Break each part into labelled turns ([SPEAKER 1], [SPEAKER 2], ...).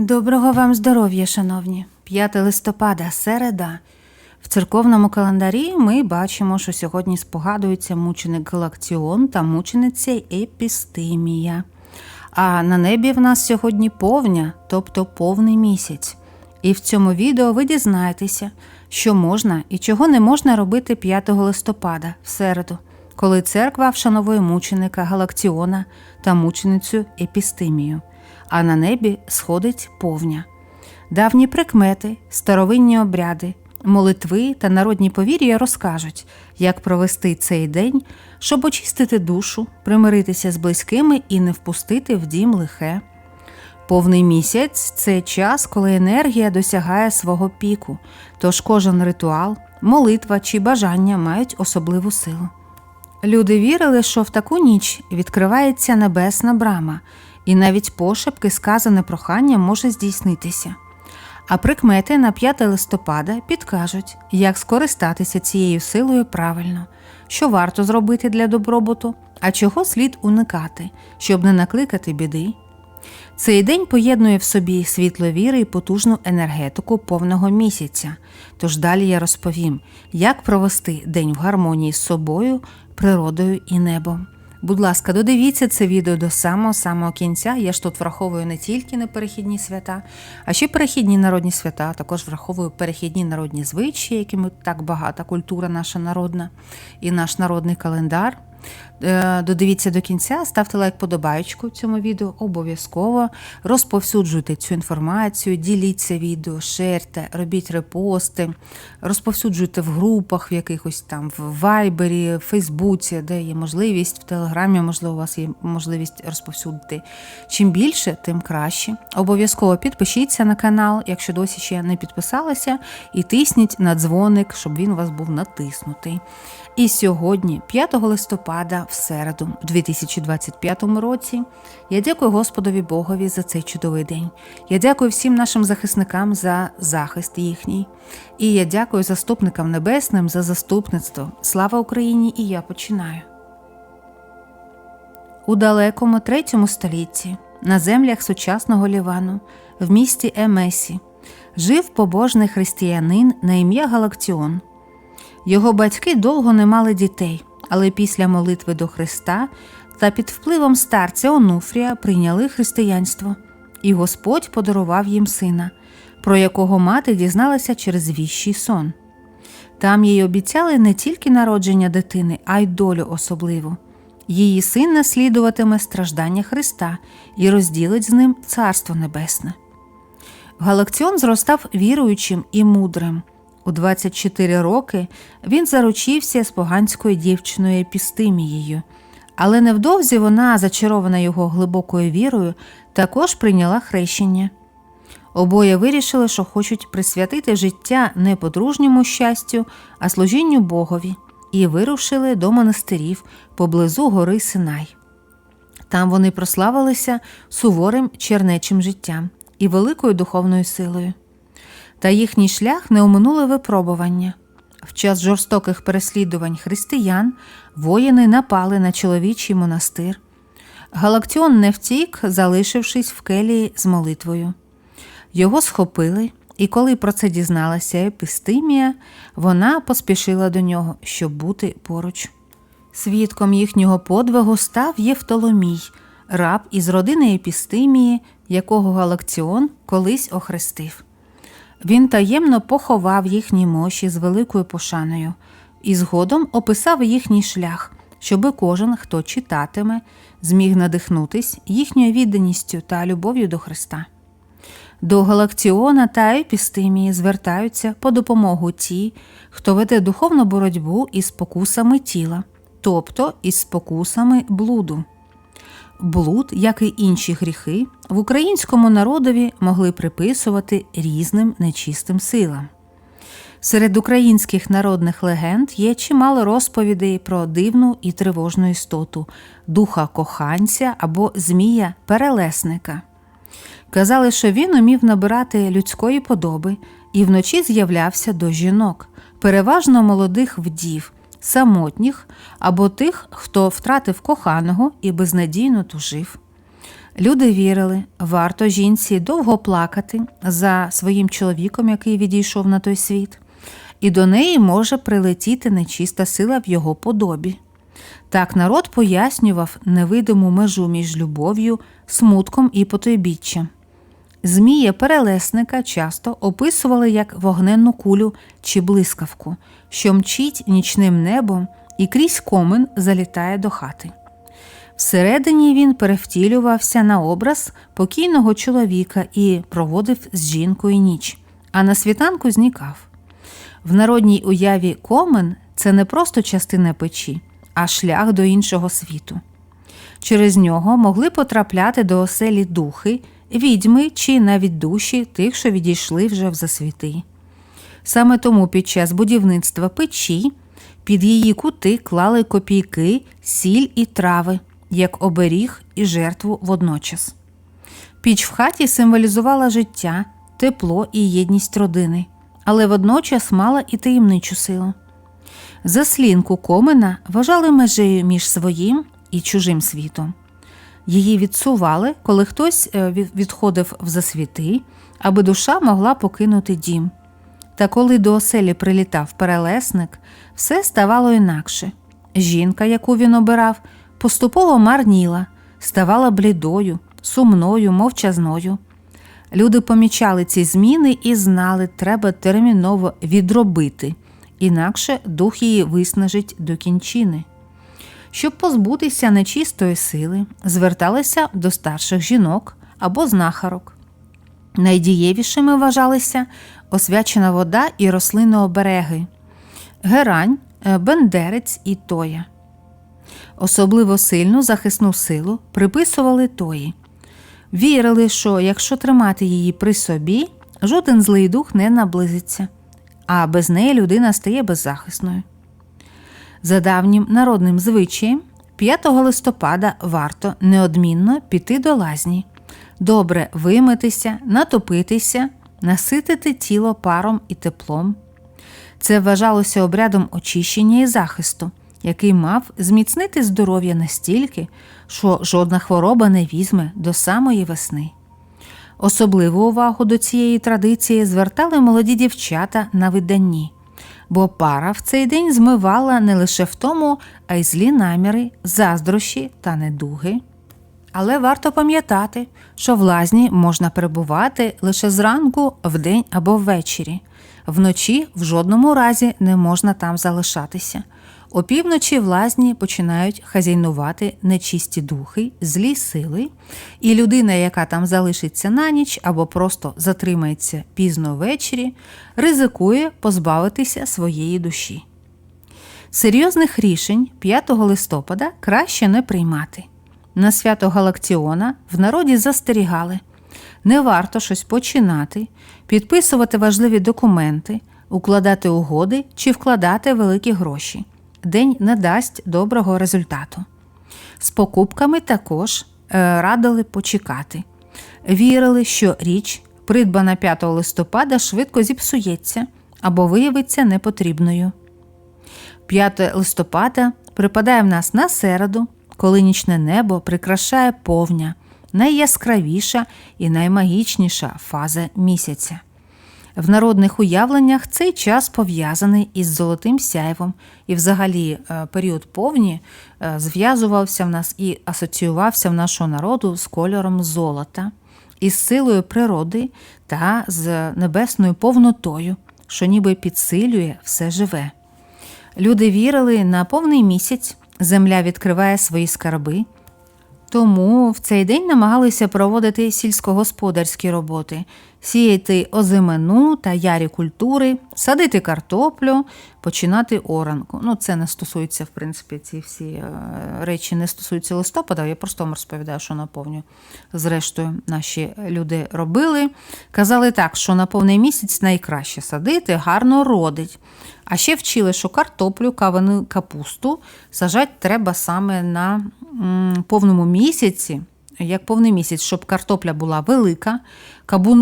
[SPEAKER 1] Доброго вам здоров'я, шановні. 5 листопада, середа. В церковному календарі ми бачимо, що сьогодні спогадується мученик Галактіон та мучениця Епістимія. А на небі в нас сьогодні повня, тобто повний місяць. І в цьому відео ви дізнаєтеся, що можна і чого не можна робити 5 листопада, в середу, коли церква вшановує мученика Галактіона та мученицю Епістимію, а на небі сходить повня. Давні прикмети, старовинні обряди, молитви та народні повір'я розкажуть, як провести цей день, щоб очистити душу, примиритися з близькими і не впустити в дім лихе. Повний місяць це час, коли енергія досягає свого піку, тож кожен ритуал, молитва чи бажання мають особливу силу. Люди вірили, що в таку ніч відкривається небесна брама, і навіть пошепки сказане прохання може здійснитися. А прикмети на 5 листопада підкажуть, як скористатися цією силою правильно, що варто зробити для добробуту, а чого слід уникати, щоб не накликати біди. Цей день поєднує в собі світло віри і потужну енергетику повного місяця. Тож далі я розповім, як провести день в гармонії з собою, природою і небом. Будь ласка, додивіться це відео до самого самого кінця. Я ж тут враховую не тільки неперехідні свята, а ще перехідні народні свята. Також враховую перехідні народні звичаї, якими так багата культура наша народна і наш народний календар. Е, Додивіться до кінця, ставте лайк подобаючку цьому відео, обов'язково розповсюджуйте цю інформацію, діліться відео, шерте, робіть репости, розповсюджуйте в групах, в якихось там в Вайбері, в Фейсбуці, де є можливість, в Телеграмі, можливо, у вас є можливість розповсюдити. Чим більше, тим краще. Обов'язково підпишіться на канал, якщо досі ще не підписалися, і тисніть на дзвоник, щоб він у вас був натиснутий. І сьогодні, 5 листопада, в середу, у 2025 році, я дякую Господові Богові за цей чудовий день. Я дякую всім нашим захисникам за захист їхній. І я дякую заступникам небесним за заступництво. Слава Україні! І я починаю. У далекому третьому столітті, на землях сучасного Лівану, в місті Емесі, жив побожний християнин на ім'я Галактіон. Його батьки довго не мали дітей, але після молитви до Христа та під впливом старця Онуфрія прийняли християнство, і Господь подарував їм сина, про якого мати дізналася через віщий сон. Там їй обіцяли не тільки народження дитини, а й долю особливу. Її син наслідуватиме страждання Христа і розділить з ним Царство Небесне. Галакціон зростав віруючим і мудрим. У 24 роки він заручився з поганською дівчиною Епістимією, але невдовзі вона, зачарована його глибокою вірою, також прийняла хрещення. Обоє вирішили, що хочуть присвятити життя не подружньому щастю, а служінню Богові, і вирушили до монастирів поблизу гори Синай. Там вони прославилися суворим чернечим життям і великою духовною силою та їхній шлях не оминули випробування. В час жорстоких переслідувань християн воїни напали на чоловічий монастир. Галактіон не втік, залишившись в келії з молитвою. Його схопили, і коли про це дізналася Епістимія, вона поспішила до нього, щоб бути поруч. Свідком їхнього подвигу став Євтоломій, раб із родини Епістимії, якого Галакціон колись охрестив. Він таємно поховав їхні мощі з великою пошаною і згодом описав їхній шлях, щоби кожен, хто читатиме, зміг надихнутись їхньою відданістю та любов'ю до Христа. До Галактіона та Епістимії звертаються по допомогу ті, хто веде духовну боротьбу із спокусами тіла, тобто із спокусами блуду. Блуд, як і інші гріхи, в українському народові могли приписувати різним нечистим силам. Серед українських народних легенд є чимало розповідей про дивну і тривожну істоту, духа коханця або змія перелесника. Казали, що він умів набирати людської подоби і вночі з'являвся до жінок, переважно молодих вдів, самотніх або тих, хто втратив коханого і безнадійно тужив. Люди вірили, варто жінці довго плакати за своїм чоловіком, який відійшов на той світ, і до неї може прилетіти нечиста сила в його подобі. Так народ пояснював невидиму межу між любов'ю, смутком і потойбіччям. Змія перелесника часто описували як вогненну кулю чи блискавку, що мчить нічним небом і крізь комен залітає до хати. Всередині він перевтілювався на образ покійного чоловіка і проводив з жінкою ніч, а на світанку зникав. В народній уяві комен це не просто частина печі, а шлях до іншого світу. Через нього могли потрапляти до оселі духи, відьми чи навіть душі тих, що відійшли вже в засвіти. Саме тому під час будівництва печі під її кути клали копійки, сіль і трави, як оберіг і жертву водночас. Піч в хаті символізувала життя, тепло і єдність родини, але водночас мала і таємничу силу. Заслінку комина вважали межею між своїм і чужим світом. Її відсували, коли хтось е, відходив в засвіти, аби душа могла покинути дім. Та коли до оселі прилітав перелесник, все ставало інакше. Жінка, яку він обирав, поступово марніла, ставала блідою, сумною, мовчазною. Люди помічали ці зміни і знали, треба терміново відробити, інакше дух її виснажить до кінчини. Щоб позбутися нечистої сили, зверталися до старших жінок або знахарок. Найдієвішими вважалися освячена вода і рослинно-обереги, герань, е, бендерець і тоя. Особливо сильну захисну силу приписували тої. Вірили, що якщо тримати її при собі, жоден злий дух не наблизиться, а без неї людина стає беззахисною. За давнім народним звичаєм, 5 листопада варто неодмінно піти до лазні, добре вимитися, натопитися, наситити тіло паром і теплом. Це вважалося обрядом очищення і захисту, який мав зміцнити здоров'я настільки, що жодна хвороба не візьме до самої весни. Особливу увагу до цієї традиції звертали молоді дівчата на виданні, бо пара в цей день змивала не лише в тому, а й злі наміри, заздрощі та недуги. Але варто пам'ятати, що в лазні можна перебувати лише зранку, вдень або ввечері. Вночі в жодному разі не можна там залишатися. Опівночі в лазні починають хазяйнувати нечисті духи, злі сили, і людина, яка там залишиться на ніч або просто затримається пізно ввечері, ризикує позбавитися своєї душі. Серйозних рішень 5 листопада краще не приймати. На свято Галактіона в народі застерігали не варто щось починати, підписувати важливі документи, укладати угоди чи вкладати великі гроші. День не дасть доброго результату. З покупками також е, радили почекати. Вірили, що річ, придбана 5 листопада, швидко зіпсується або виявиться непотрібною. 5 листопада припадає в нас на середу, коли нічне небо прикрашає повня, найяскравіша і наймагічніша фаза місяця. В народних уявленнях цей час пов'язаний із золотим сяйвом, і взагалі е, період повні е, зв'язувався в нас і асоціювався в нашого народу з кольором золота, із силою природи та з небесною повнотою, що ніби підсилює все живе. Люди вірили, на повний місяць земля відкриває свої скарби, тому в цей день намагалися проводити сільськогосподарські роботи, сіяти озимину та ярі культури, садити картоплю, починати оранку. Ну, це не стосується, в принципі, ці всі е, речі не стосуються листопада. Я просто вам розповідаю, що наповню. Зрештою, наші люди робили. Казали так, що на повний місяць найкраще садити, гарно родить. А ще вчили, що картоплю, кавану, капусту сажати треба саме на повному місяці, як повний місяць, щоб картопля була велика,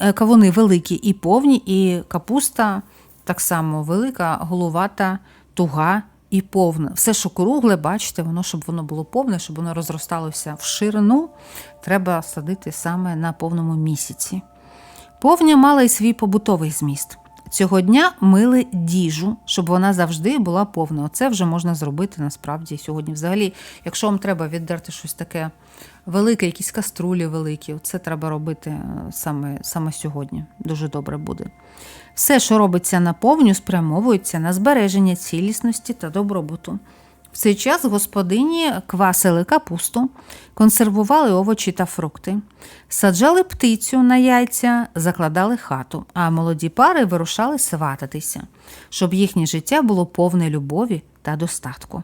[SPEAKER 1] е, кавуни великі і повні, і капуста так само велика, головата, туга і повне. Все, що кругле, бачите, воно, щоб воно було повне, щоб воно розросталося в ширину, треба садити саме на повному місяці. Повня мала й свій побутовий зміст. Цього дня мили діжу, щоб вона завжди була повна. Оце вже можна зробити насправді сьогодні. Взагалі, якщо вам треба віддерти щось таке велике, якісь каструлі великі, це треба робити е, саме, саме сьогодні. Дуже добре буде. Все, що робиться на повню, спрямовується на збереження цілісності та добробуту. Цей час господині квасили капусту, консервували овочі та фрукти, саджали птицю на яйця, закладали хату, а молоді пари вирушали свататися, щоб їхнє життя було повне любові та достатку.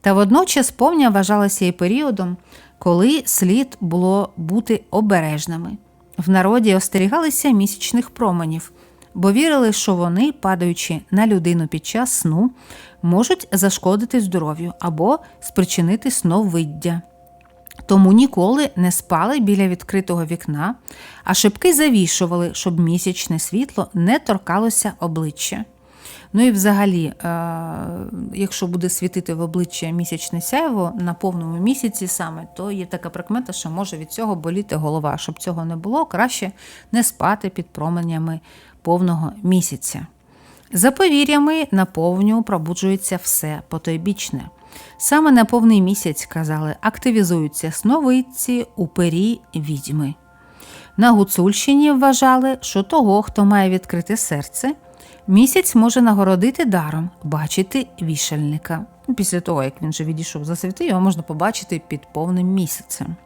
[SPEAKER 1] Та водночас повня вважалася і періодом, коли слід було бути обережними. В народі остерігалися місячних променів, бо вірили, що вони, падаючи на людину під час сну, можуть зашкодити здоров'ю або спричинити сновиддя. Тому ніколи не спали біля відкритого вікна, а шибки завішували, щоб місячне світло не торкалося обличчя. Ну і взагалі, е, якщо буде світити в обличчя місячне сяйво на повному місяці саме, то є така прикмета, що може від цього боліти голова. Щоб цього не було, краще не спати під променями повного місяця. За повір'ями на повню пробуджується все потойбічне. Саме на повний місяць, казали, активізуються сновидці, упері, відьми. На Гуцульщині вважали, що того, хто має відкрите серце, місяць може нагородити даром бачити вішальника. Після того, як він вже відійшов за світи, його можна побачити під повним місяцем.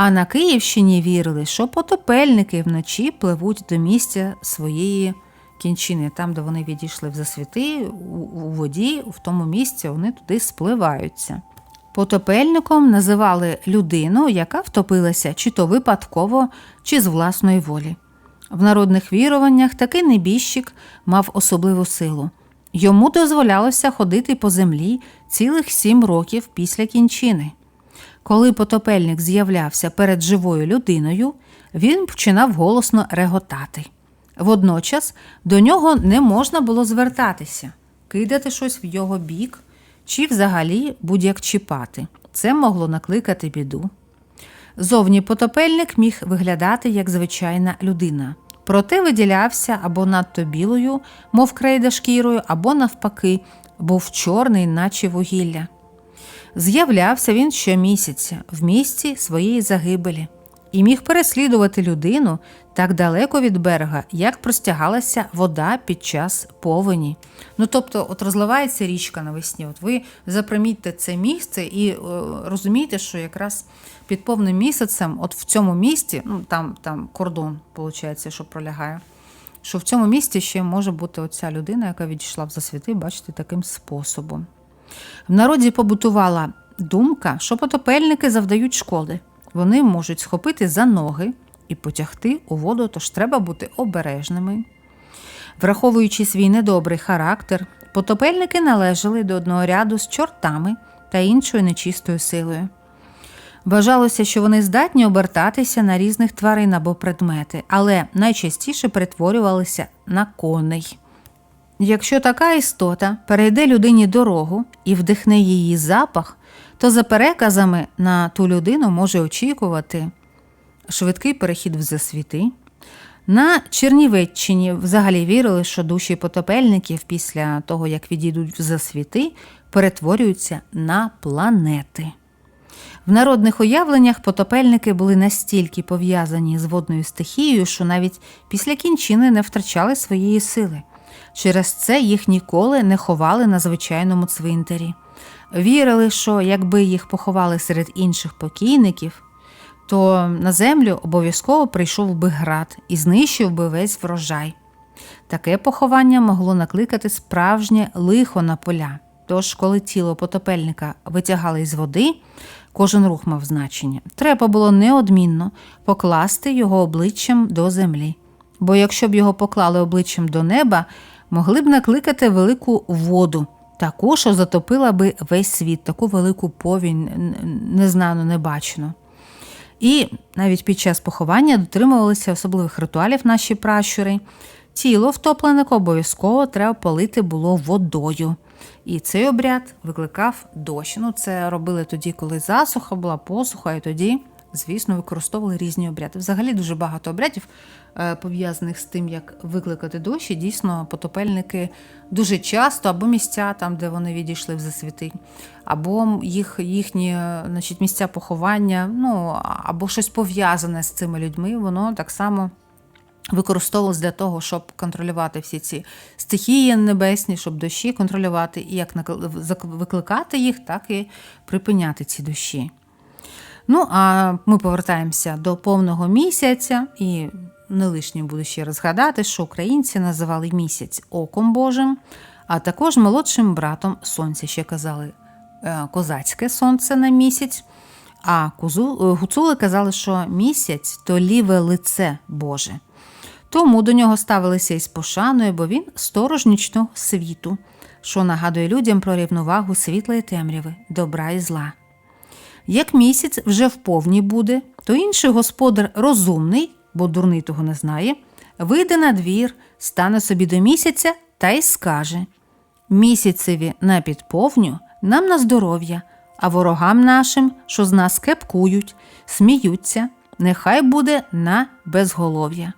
[SPEAKER 1] А на Київщині вірили, що потопельники вночі пливуть до місця своєї кінчини, там, де вони відійшли в засвіти, у воді, в тому місці вони туди спливаються. Потопельником називали людину, яка втопилася чи то випадково, чи з власної волі. В народних віруваннях такий небіжчик мав особливу силу. Йому дозволялося ходити по землі цілих сім років після кінчини. Коли потопельник з'являвся перед живою людиною, він починав голосно реготати. Водночас до нього не можна було звертатися, кидати щось в його бік чи взагалі будь-як чіпати. Це могло накликати біду. Зовні потопельник міг виглядати як звичайна людина, проте виділявся або надто білою, мов крейда шкірою, або навпаки, був чорний, наче вугілля. З'являвся він щомісяця в місці своєї загибелі і міг переслідувати людину так далеко від берега, як простягалася вода під час повені. Ну тобто, от розливається річка навесні. От ви запримітьте це місце і е, розумієте, що якраз під повним місяцем, от в цьому місці, ну там там кордон, виходить, що пролягає. Що в цьому місці ще може бути оця людина, яка відійшла в засвіти, бачите, таким способом. В народі побутувала думка, що потопельники завдають шкоди. Вони можуть схопити за ноги і потягти у воду, тож треба бути обережними. Враховуючи свій недобрий характер, потопельники належали до одного ряду з чортами та іншою нечистою силою. Вважалося, що вони здатні обертатися на різних тварин або предмети, але найчастіше перетворювалися на коней. Якщо така істота перейде людині дорогу і вдихне її запах, то за переказами на ту людину може очікувати швидкий перехід в засвіти. На Чернівеччині взагалі вірили, що душі потопельників після того, як відійдуть в засвіти, перетворюються на планети. В народних уявленнях потопельники були настільки пов'язані з водною стихією, що навіть після кінчини не втрачали своєї сили. Через це їх ніколи не ховали на звичайному цвинтарі. Вірили, що якби їх поховали серед інших покійників, то на землю обов'язково прийшов би град і знищив би весь врожай. Таке поховання могло накликати справжнє лихо на поля. Тож, коли тіло потопельника витягали з води, кожен рух мав значення. Треба було неодмінно покласти його обличчям до землі. Бо якщо б його поклали обличчям до неба, могли б накликати велику воду, таку, що затопила би весь світ, таку велику повінь, незнано, небачено. І навіть під час поховання дотримувалися особливих ритуалів наші пращури. тіло втопленика обов'язково треба полити було водою. І цей обряд викликав дощ. Ну, це робили тоді, коли засуха була, посуха, і тоді, звісно, використовували різні обряди. Взагалі дуже багато обрядів е, пов'язаних з тим, як викликати дощ. І дійсно, потопельники дуже часто або місця там, де вони відійшли в засвіти, або їх, їхні е, значить, місця поховання, ну або щось пов'язане з цими людьми, воно так само використовувалось для того, щоб контролювати всі ці стихії небесні, щоб дощі контролювати, і як викликати їх, так і припиняти ці дощі. Ну, а ми повертаємося до повного місяця, і не лишнє буде ще раз згадати, що українці називали місяць оком Божим, а також молодшим братом сонця, ще казали е, козацьке сонце на місяць. А е, гуцули казали, що місяць то ліве лице Боже. Тому до нього ставилися із пошаною, бо він сторож нічного світу, що нагадує людям про рівновагу світла і темряви, добра і зла. Як місяць вже в повні буде, то інший господар розумний, бо дурний того не знає, вийде на двір, стане собі до місяця та й скаже: Місяцеві на підповню нам на здоров'я, а ворогам нашим, що з нас кепкують, сміються, нехай буде на безголов'я.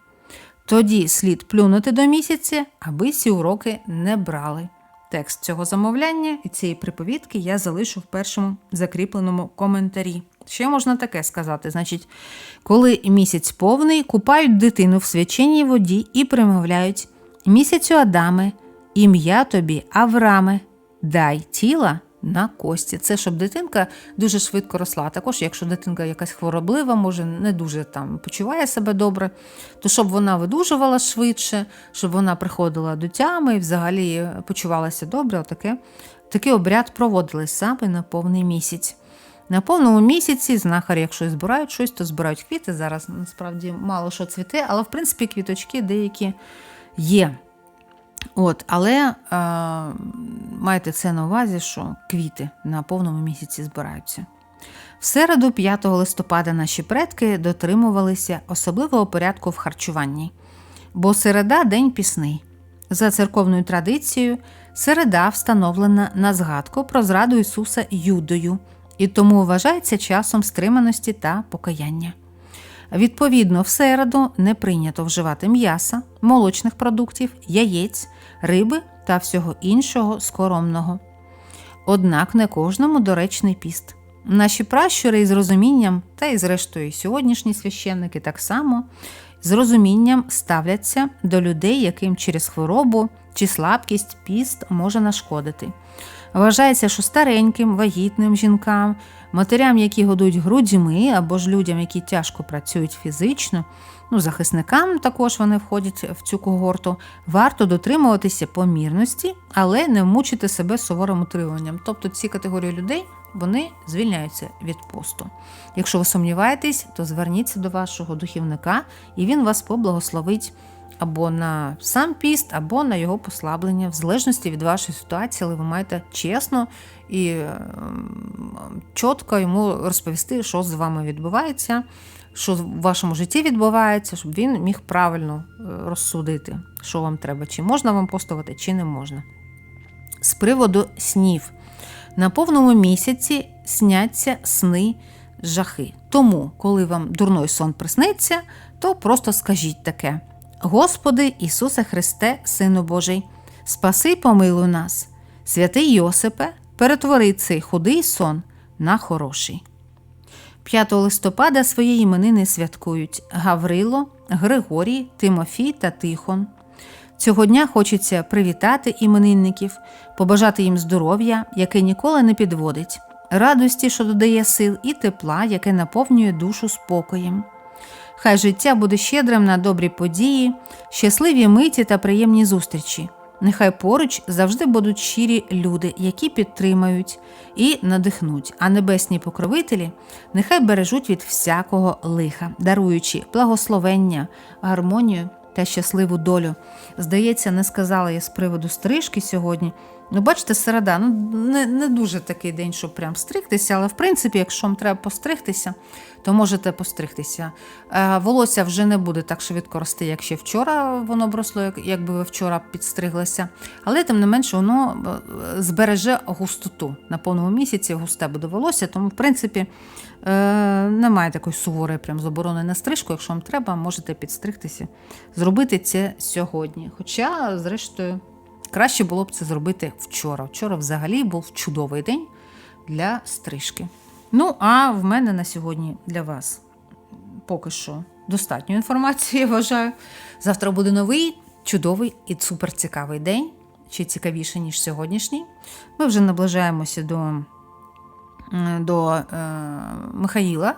[SPEAKER 1] Тоді слід плюнути до місяця, аби ці уроки не брали. Текст цього замовляння і цієї приповідки я залишу в першому закріпленому коментарі. Ще можна таке сказати: значить, коли місяць повний, купають дитину в свяченій воді і примовляють місяцю Адаме, ім'я тобі Авраме, дай тіла на кості. Це щоб дитинка дуже швидко росла. Також, якщо дитинка якась хвороблива, може не дуже там почуває себе добре, то щоб вона видужувала швидше, щоб вона приходила до тями і взагалі почувалася добре, отаке. Такий обряд проводили саме на повний місяць. На повному місяці знахарі, якщо збирають щось, то збирають квіти. Зараз насправді мало що цвіте, але в принципі квіточки деякі є. От, але е, майте це на увазі, що квіти на повному місяці збираються. В середу, 5 листопада, наші предки дотримувалися особливого порядку в харчуванні, бо середа день пісний. За церковною традицією, середа встановлена на згадку про зраду Ісуса Юдою і тому вважається часом стриманості та покаяння. Відповідно, в середу не прийнято вживати м'яса, молочних продуктів, яєць, риби та всього іншого скоромного. Однак не кожному доречний піст. Наші пращури із розумінням, та й зрештою і сьогоднішні священники так само з розумінням ставляться до людей, яким через хворобу чи слабкість піст може нашкодити. Вважається, що стареньким, вагітним жінкам, матерям, які годують грудьми, або ж людям, які тяжко працюють фізично, ну, захисникам також вони входять в цю когорту, варто дотримуватися помірності, але не мучити себе суворим утримуванням. Тобто ці категорії людей вони звільняються від посту. Якщо ви сумніваєтесь, то зверніться до вашого духівника, і він вас поблагословить або на сам піст, або на його послаблення, в залежності від вашої ситуації, але ви маєте чесно і ем, чітко йому розповісти, що з вами відбувається, що в вашому житті відбувається, щоб він міг правильно е, розсудити, що вам треба, чи можна вам постувати, чи не можна. З приводу снів. На повному місяці сняться сни жахи. Тому, коли вам дурной сон присниться, то просто скажіть таке: Господи Ісусе Христе, Сину Божий, спаси й помилуй нас, святий Йосипе, перетвори цей худий сон на хороший. 5 листопада свої іменини святкують Гаврило, Григорій, Тимофій та Тихон. Цього дня хочеться привітати іменинників, побажати їм здоров'я, яке ніколи не підводить, радості, що додає сил, і тепла, яке наповнює душу спокоєм. Хай життя буде щедрим на добрі події, щасливі миті та приємні зустрічі. Нехай поруч завжди будуть щирі люди, які підтримають і надихнуть, а небесні покровителі нехай бережуть від всякого лиха, даруючи благословення, гармонію та щасливу долю. Здається, не сказала я з приводу стрижки сьогодні, Ну, бачите, середа, ну не, не дуже такий день, щоб прям стригтися, але в принципі, якщо вам треба постригтися, то можете постригтися. Е, волосся вже не буде так швидко рости, як ще вчора воно бросло, як, якби ви вчора підстриглися. Але тим не менше, воно е, збереже густоту. На повному місяці густе буде волосся, тому, в принципі, е, немає такої суворої прям заборони на стрижку. Якщо вам треба, можете підстригтися, зробити це сьогодні. Хоча, зрештою, краще було б це зробити вчора. Вчора взагалі був чудовий день для стрижки. Ну, а в мене на сьогодні для вас поки що достатньо інформації, я вважаю. Завтра буде новий, чудовий і суперцікавий день, ще цікавіше, ніж сьогоднішній. Ми вже наближаємося до, до е, Михаїла.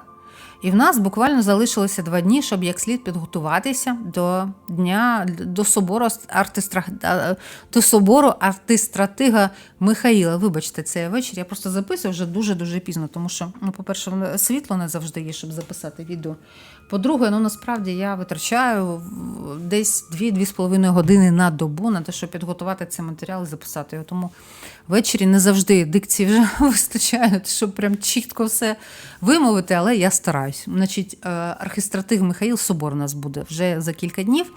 [SPEAKER 1] І в нас буквально залишилося два дні, щоб як слід підготуватися до дня до собору артистра, до собору артистратига Михаїла. Вибачте, це вечір. Я просто записую вже дуже дуже пізно, тому що, ну, по-перше, світло не завжди є, щоб записати відео. По-друге, ну насправді я витрачаю десь 2-2,5 години на добу на те, щоб підготувати цей матеріал і записати його. Тому ввечері не завжди дикції вже вистачає, щоб прям чітко все вимовити, але я стараюсь. Значить, е, архістратиг Михаїл Собор у нас буде вже за кілька днів.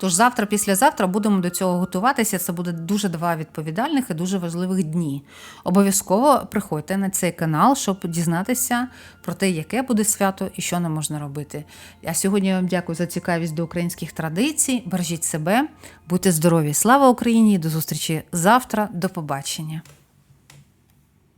[SPEAKER 1] Тож завтра, післязавтра будемо до цього готуватися. Це буде дуже два відповідальних і дуже важливих дні. Обов'язково приходьте на цей канал, щоб дізнатися про те, яке буде свято і що не можна робити. А сьогодні я вам дякую за цікавість до українських традицій. Бережіть себе, будьте здорові! Слава Україні! До зустрічі завтра. До побачення!